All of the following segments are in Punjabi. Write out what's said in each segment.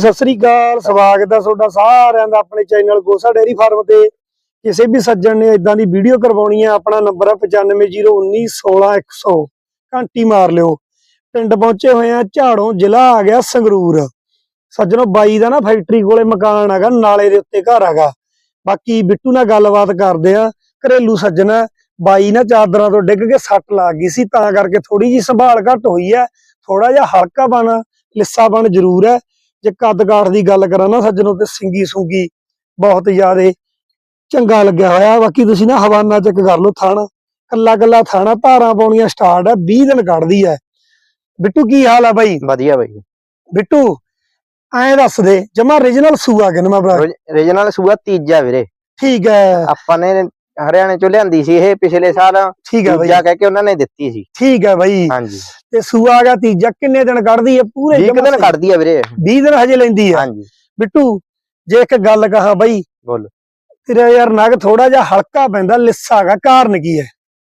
ਸਤਿ ਸ੍ਰੀ ਅਕਾਲ, ਸਵਾਗਤ ਹੈ ਤੁਹਾਡਾ ਸਾਰਿਆਂ ਦਾ ਆਪਣੇ ਚੈਨਲ ਗੋਸਾ ਡੇਰੀ ਫਾਰਮ ਤੇ। ਕਿਸੇ ਵੀ ਸੱਜਣ ਨੇ ਇਦਾਂ ਦੀ ਵੀਡੀਓ ਕਰਵਾਉਣੀ ਹੈ ਆਪਣਾ ਨੰਬਰ ਹੈ 9501916100 ਘੰਟੀ ਮਾਰ ਲਿਓ। ਪਿੰਡ ਪਹੁੰਚੇ ਹੋਏ ਆ, ਝਾੜੋਂ ਜ਼ਿਲ੍ਹਾ ਆ ਗਿਆ ਸੰਗਰੂਰ। ਸੱਜਣੋ, ਬਾਈ ਦਾ ਨਾ ਫੈਕਟਰੀ ਕੋਲੇ ਮਕਾਨ ਹੈਗਾ, ਨਾਲੇ ਦੇ ਉੱਤੇ ਘਰ ਹੈਗਾ। ਬਾਕੀ ਬਿੱਟੂ ਨਾਲ ਗੱਲਬਾਤ ਕਰਦੇ ਆ, ਘਰੇਲੂ ਸੱਜਣ ਬਾਈ ਨਾ ਚਾਦਰਾਂ ਤੋਂ ਡਿੱਗ ਕੇ ਸੱਟ ਲੱਗ ਗਈ ਸੀ, ਤਾਂ ਕਰਕੇ ਥੋੜੀ ਜੀ ਸੰਭਾਲ ਘੱਟ ਹੋਈ ਹੈ ਥੋੜਾ ਜਿਹਾ ਹਲਕਾ ਬਣ, ਲਿੱਸਾ ਬਣ ਜ਼ਰੂਰ ਹੈ ਜੇ ਕੱਦ ਕਾਠ ਦੀ ਗੱਲ ਕਰਾਂ ਨਾ ਸੱਜਣੋ ਤੇ ਸਿੰਗੀ ਸੁੰਗੀ ਬਹੁਤ ਜ਼ਿਆਦੇ ਚੰਗਾ ਲੱਗਿਆ ਹੋਇਆ। ਬਾਕੀ ਤੁਸੀਂ ਨਾ ਹਵਾਨਾ ਚੈੱਕ ਕਰ ਲਓ ਥਣ ਕੱਲਾ ਕੱਲਾ ਥਾਣਾ ਧਾਰਾਂ ਪਾਉਣੀਆਂ ਸਟਾਰਟ ਹੈ 20 ਦਿਨ ਕੱਢਦੀ ਹੈ ਬਿੱਟੂ ਕੀ ਹਾਲ ਆ ਬਾਈ? ਵਧੀਆ ਬਾਈ। ਬਿੱਟੂ ਐਂ ਦੱਸ ਦੇ ਜਮਾ origignal ਸੂਆ ਕਿਨਮਾ ਭਰਾ? ਰੀਜਨਲ ਸੂਆ ਤੀਜਾ ਵੀਰੇ। ਠੀਕ ਹੈ ਆਪਾਂ ਨੇ ਹਰਿਆਣੇ ਚੋਂ ਲਿਆਂਦੀ ਸੀ ਇਹ ਪਿਛਲੇ ਸਾਲ। ਠੀਕ ਹੈ ਬਾਈ। ਤੀਜਾ ਕਹਿ ਕੇ ਉਹਨਾਂ ਨੇ ਦਿੱਤੀ ਸੀ। ਠੀਕ ਹੈ ਬਾਈ। ਹਾਂਜੀ। ਤੇ ਸੂਆ ਆ ਗਿਆ ਤੀਜਾ ਕਿੰਨੇ ਦਿਨ ਕੱਢਦੀ ਹੈ ਪੂਰੇ 20 ਜਮਾਂ ਦਿਨ। ਕੱਢਦੀ ਆ ਵੀਰੇ। 20 ਦਿਨ ਹਜੇ ਲੈਂਦੀ ਹੈ ਹਾਂਜੀ। ਬਿੱਟੂ ਜੇ ਇੱਕ ਗੱਲ ਕਹਾ ਬਾਈ ਬੋਲ। ਤੇਰਾ ਯਾਰ ਨਗ ਥੋੜਾ ਜਿਹਾ ਹਲਕਾ ਪੈਂਦਾ ਲਿੱਸਾ ਹੈਗਾ ਕਾਰਨ ਕੀ ਹੈ?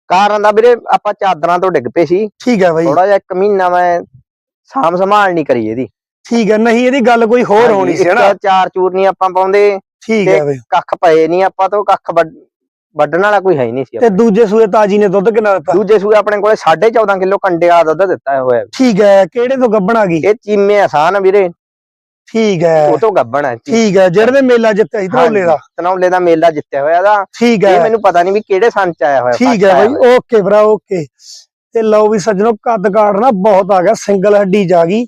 ਕਾਰਨ ਦਾ ਵੀਰੇ ਆਪਾਂ ਚਾਦਰਾਂ ਤੋਂ ਡਿੱਗ ਪਏ ਸੀ। ਠੀਕ ਹੈ ਬਾਈ। ਥੋੜਾ ਜਿਹਾ ਇੱਕ ਮਹੀਨਾ ਮੈਂ ਸਾਂਭ ਸੰਭਾਲ ਨਹੀਂ ਕਰੀ ਇਹਦੀ। ਠੀਕ ਹੈ ਨਹੀਂ ਇਹਦੀ ਗੱਲ ਕੋਈ ਹੋਰ ਹੋਣੀ ਸੀ ਹਨਾ? ਚਾਰ ਚੂਰ ਨਹੀਂ ਆਪਾਂ ਪਾਉਂਦੇ। ਠੀਕ ਹੈ ਬਾਈ। ਕੱਖ ਪਏ ਨਹੀਂ ਆਪਾਂ ਤੋਂ ਕੱਖ ਵੱਢਣ ਵਾਲਾ ਕੋਈ ਹੈ ਹੀ ਨਹੀਂ ਸੀ ਤੇ ਦੂਜੇ ਸੂਏ ਤਾਜੀ ਨੇ ਦੁੱਧ ਕਿੰਨਾ ਦਿੱਤਾ? ਦੂਜੇ ਸੂਏ ਆਪਣੇ ਕੋਲੇ 14.5 ਕਿਲੋ ਕੰਡੇ ਵਾਲਾ ਦੁੱਧ ਦਿੱਤਾ ਹੋਇਆ ਠੀਕ ਹੈ ਕਿਹੜੇ ਤੋਂ ਗੱਬਣ ਆ ਗਈ? ਇਹ ਚੀਮੇ ਆਸਾਨ ਵੀਰੇ। ਠੀਕ ਹੈ। ਉਹ ਤੋਂ ਗੱਬਣ ਹੈ ਠੀਕ ਹੈ ਜਿਹੜੇ ਮੇਲਾ ਜਿੱਤਿਆ ਸੀ ਧਰੋਲੇ ਦਾ। ਤਨੌਲੇ ਦਾ ਮੇਲਾ ਜਿੱਤਿਆ ਹੋਇਆ ਦਾ। ਠੀਕ ਇਹ ਹੈ ਮੈਨੂੰ ਪਤਾ ਨਹੀਂ ਵੀ ਕਿਹੜੇ ਸੰਨ ਚ ਆਇਆ ਹੋਇਆ ਠੀਕ ਹੈ ਬਾਈ ਓਕੇ ਭਰਾ ਓਕੇ। ਤੇ ਲਓ ਵੀ ਸੱਜਣੋ ਕੱਦ ਕਾਠ ਨਾ ਬਹੁਤ ਆ ਗਿਆ ਸਿੰਗਲ ਹੱਡੀ ਜਾ ਗਈ।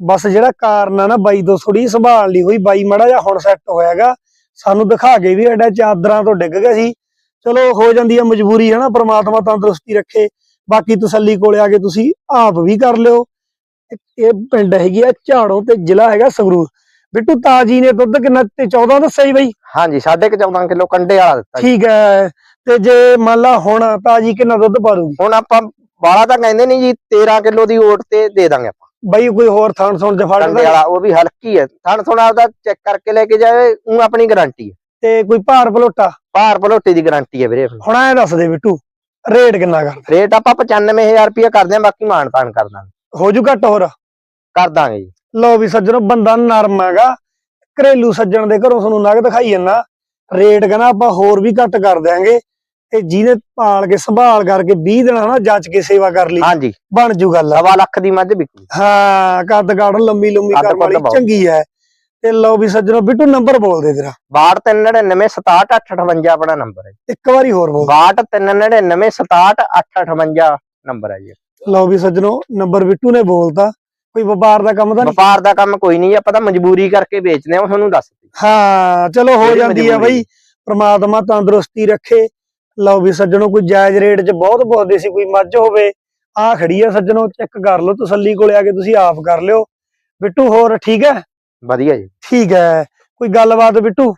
ਬਸ ਜਿਹੜਾ ਕਾਰਨ ਆ ਨਾ ਬਾਈ ਤੋਂ ਥੋੜੀ ਸੰਭਾਲ ਲਈ ਹੋਈ ਬਾਈ ਮੜਾ ਜਿਹਾ ਹੁਣ ਸੈੱਟ ਹੋਇਆਗਾ ਸਾਨੂੰ ਦਿਖਾ ਕੇ ਵੀ ਐਡਾ ਚਾਦਰਾਂ ਤੋਂ ਡਿੱਗ ਗਿਆ ਸੀ। ਚਲੋ ਹੋ ਜਾਂਦੀ ਆ ਮਜਬੂਰੀ ਹੈ ਨਾ? ਪ੍ਰਮਾਤਮਾ ਤੰਦਰੁਸਤੀ ਰੱਖੇ। ਬਾਕੀ ਤਸੱਲੀ ਕੋਲੇ ਆ ਕੇ ਤੁਸੀਂ ਆਪ ਵੀ ਕਰ ਲਿਓ। ਇਹ- ਪਿੰਡ ਹੈਗੀ ਆ ਝਾੜੋਂ ਤੇ ਜ਼ਿਲ੍ਹਾ ਹੈਗਾ ਸੰਗਰੂਰ। ਬਿੱਟੂ ਤਾਜੀ ਨੇ ਦੁੱਧ ਕਿੰਨਾ ਤੇ 14 ਦੱਸਿਆ ਜੀ ਬਾਈ? ਹਾਂਜੀ 14.5 ਕਿਲੋ ਕੰਡੇ ਵਾਲਾ ਦਿੱਤਾ। ਠੀਕ ਹੈ। ਤੇ ਜੇ ਮੰਨ ਲਾ ਹੁਣ ਤਾਜੀ ਕਿੰਨਾ ਦੁੱਧ ਪਾਰੂਗੀ ਹੁਣ ਆਪਾਂ ਬਾਲਾ ਤਾਂ ਕਹਿੰਦੇ ਨਹੀਂ ਜੀ 13 ਕਿਲੋ ਦੀ ਓਟ ਤੇ ਦੇ ਦਾਂਗੇ ਆਪਾਂ। ਬਾਈ ਕੋਈ ਹੋਰ ਥਾਣ ਸੁਣ ਚ ਫੜ ਕੰਡੇ ਵਾਲਾ ਉਹ ਵੀ ਹਲਕੀ ਹੈ। ਥਣ ਥੋੜਾ ਆਪਦਾ ਚੈੱਕ ਕਰਕੇ ਲੈ ਕੇ ਜਾਵੇ ਉਹ ਆਪਣੀ ਗਾਰੰਟੀ ਹੈ। ਤੇ ਕੋਈ ਭਾਰ ਭਲੋਟਾ ਭਾਰ ਭਲੋਟੇ ਦੀ ਗਾਰੰਟੀ ਹੈ ਵੀਰੇ। ਹੁਣ ਐ ਦੱਸ ਦੇ ਬਿੱਟੂ ਰੇਟ ਕਿੰਨਾ ਕਰਦਾ? ਰੇਟ ਆਪਾਂ 95000 ਰੁਪਏ ਕਰਦੇ ਆਂ ਬਾਕੀ ਮਾਨ ਤਾਨ ਕਰ ਦਾਂਗੇ। ਹੋ ਜੂ ਘੱਟ ਹੋਰ? ਕਰ ਦਾਂਗੇ ਜੀ। ਲਓ ਵੀ ਸੱਜਣੋ ਬੰਦਾ ਨਰਮ ਹੈਗਾ। ਘਰੇਲੂ ਸੱਜਣ ਦੇ ਘਰੋਂ ਤੁਹਾਨੂੰ ਨਗ ਦਿਖਾਈ ਜੰਨਾ ਰੇਟ ਕਹਿੰਦਾ ਆਪਾਂ ਹੋਰ ਵੀ ਘੱਟ ਕਰ ਦਿਆਂਗੇ। ਤੇ ਜਿਹਨੇ ਪਾਲ ਕੇ ਸੰਭਾਲ ਕਰਕੇ 20 ਦਿਨ ਹਨਾ ਜੱਜ ਕੇ ਸੇਵਾ ਕਰ ਲਈ ਹਾਂਜੀ। ਬਣ ਜੂ ਗੱਲ। ਸਵਾ ਲੱਖ ਦੀ ਮੱਝ ਵਿਕੂ। ਹਾਂ ਕੱਦ ਕਾੜ ਲੰਮੀ ਲੰਮੀ ਕਰਨ ਵਾਲੀ। ਚੰਗੀ ਹੈ। ਤੇ ਲਓ ਵੀ ਸੱਜਣੋ ਬਿੱਟੂ ਨੰਬਰ ਬੋਲ ਦੇ ਤੇਰਾ। 6299678858 ਆਪਣਾ ਨੰਬਰ ਹੈ ਇੱਕ ਵਾਰੀ ਹੋਰ ਬੋਲ। 6299678858 ਨੰਬਰ ਹੈ ਜੀ। ਲਓ ਵੀ ਸੱਜਣੋ ਨੰਬਰ ਬਿੱਟੂ ਨੇ ਬੋਲਤਾ। ਕੋਈ ਵਪਾਰ ਦਾ ਕੰਮ ਤਾਂ ਨਹੀਂ? ਵਪਾਰ ਦਾ ਕੰਮ ਕੋਈ ਨਹੀਂ ਆਪਾਂ ਤਾਂ ਮਜਬੂਰੀ ਕਰਕੇ ਵੇਚਦੇ ਆ ਤੁਹਾਨੂੰ ਦੱਸ ਹਾਂ ਚਲੋ ਹੋ ਜਾਂਦੀ ਆ। ਬਈ। ਪ੍ਰਮਾਤਮਾ ਤੰਦਰੁਸਤੀ ਰੱਖੇ। ਲਓ ਵੀ ਸੱਜਣੋ ਕੋਈ ਜਾਇਜ਼ ਰੇਟ 'ਚ ਬਹੁਤ ਪੁੱਛਦੇ ਸੀ ਕੋਈ ਮੱਝ ਹੋਵੇ। ਆ ਖੜੀ ਆ ਸੱਜਣੋ ਚੈੱਕ ਕਰ ਲਓ ਤਸੱਲੀ ਕੋਲੇ ਆ ਕੇ ਤੁਸੀਂ ਆਪ ਕਰ ਲਿਓ। ਬਿੱਟੂ ਹੋਰ ਠੀਕ ਹੈ? ਵਧੀਆ ਜੀ। ਠੀਕ ਹੈ ਕੋਈ ਗੱਲਬਾਤ ਬਿੱਟੂ?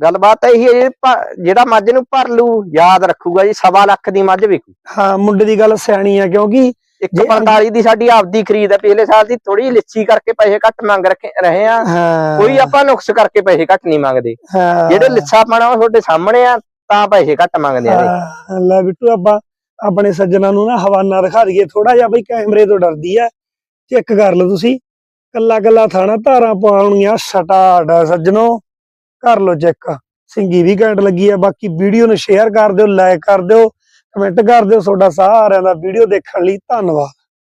ਗੱਲਬਾਤ ਇਹੀ ਹੈ ਜੀ, ਭ- ਜਿਹੜਾ ਮੱਝ ਨੂੰ ਭਰ ਲੂ ਯਾਦ ਰੱਖੂਗਾ ਜੀ ਸਵਾ ਲੱਖ ਦੀ ਮੱਝ ਵਿਕੂ ਹਾਂ ਮੁੰਡੇ ਦੀ ਗੱਲ ਸਿਆਣੀ ਆ ਕਿਉਂਕਿ ਜੇ 145 ਦੀ ਸਾਡੀ ਆਪਦੀ ਖਰੀਦ ਹੈ ਪਿਛਲੇ ਸਾਲ ਦੀ ਥੋੜੀ ਲਿੱਸੀ ਕਰਕੇ ਪੈਸੇ ਘੱਟ ਮੰਗ ਰੱਖੇ ਰਹੇ ਆ। ਹਾਂ। ਕੋਈ ਆਪਾਂ ਨੁਕਸ ਕਰਕੇ ਪੈਸੇ ਘੱਟ ਨਹੀਂ ਮੰਗਦੇ। ਹਾਂ, ਜਿਹੜੇ ਲਿੱਸਾ ਪਾਣਾ ਉਹ ਤੁਹਾਡੇ ਸਾਹਮਣੇ ਆ ਤਾਂ ਪੈਸੇ ਘੱਟ ਮੰਗਦੇ ਆ ਜੀ। ਹਾਂ, ਲੈ ਬਿੱਟੂ ਆਪਾਂ ਆਪਣੇ ਸੱਜਣਾ ਨੂੰ ਨਾ ਹਵਾਨਾ ਦਿਖਾ ਦਈਏ। ਥੋੜਾ ਜਿਹਾ ਬਈ ਕੈਮਰੇ ਤੋਂ ਡਰਦੀ ਆ। ਚੈੱਕ ਕਰ ਲਓ ਤੁਸੀਂ। ਕੱਲਾ ਕੱਲਾ ਥਾਣਾ, ਧਾਰਾਂ ਪਾਉਣੀਆਂ ਸਟਾਰਟ ਸੱਜਣੋ। ਕਰ ਲੋ ਚੈੱਕ। ਸਿੰਗੀ ਵੀ ਘੈਂਟ ਲੱਗੀ ਆ। ਬਾਕੀ ਵੀਡੀਓ ਨੂੰ ਸ਼ੇਅਰ ਕਰ ਦਿਓ ਲਾਈਕ ਕਰ ਦਿਓ ਕਮੈਂਟ ਕਰ ਦਿਓ। ਤੁਹਾਡਾ ਸਾਰਿਆਂ ਦਾ ਵੀਡੀਓ ਦੇਖਣ ਲਈ ਧੰਨਵਾਦ।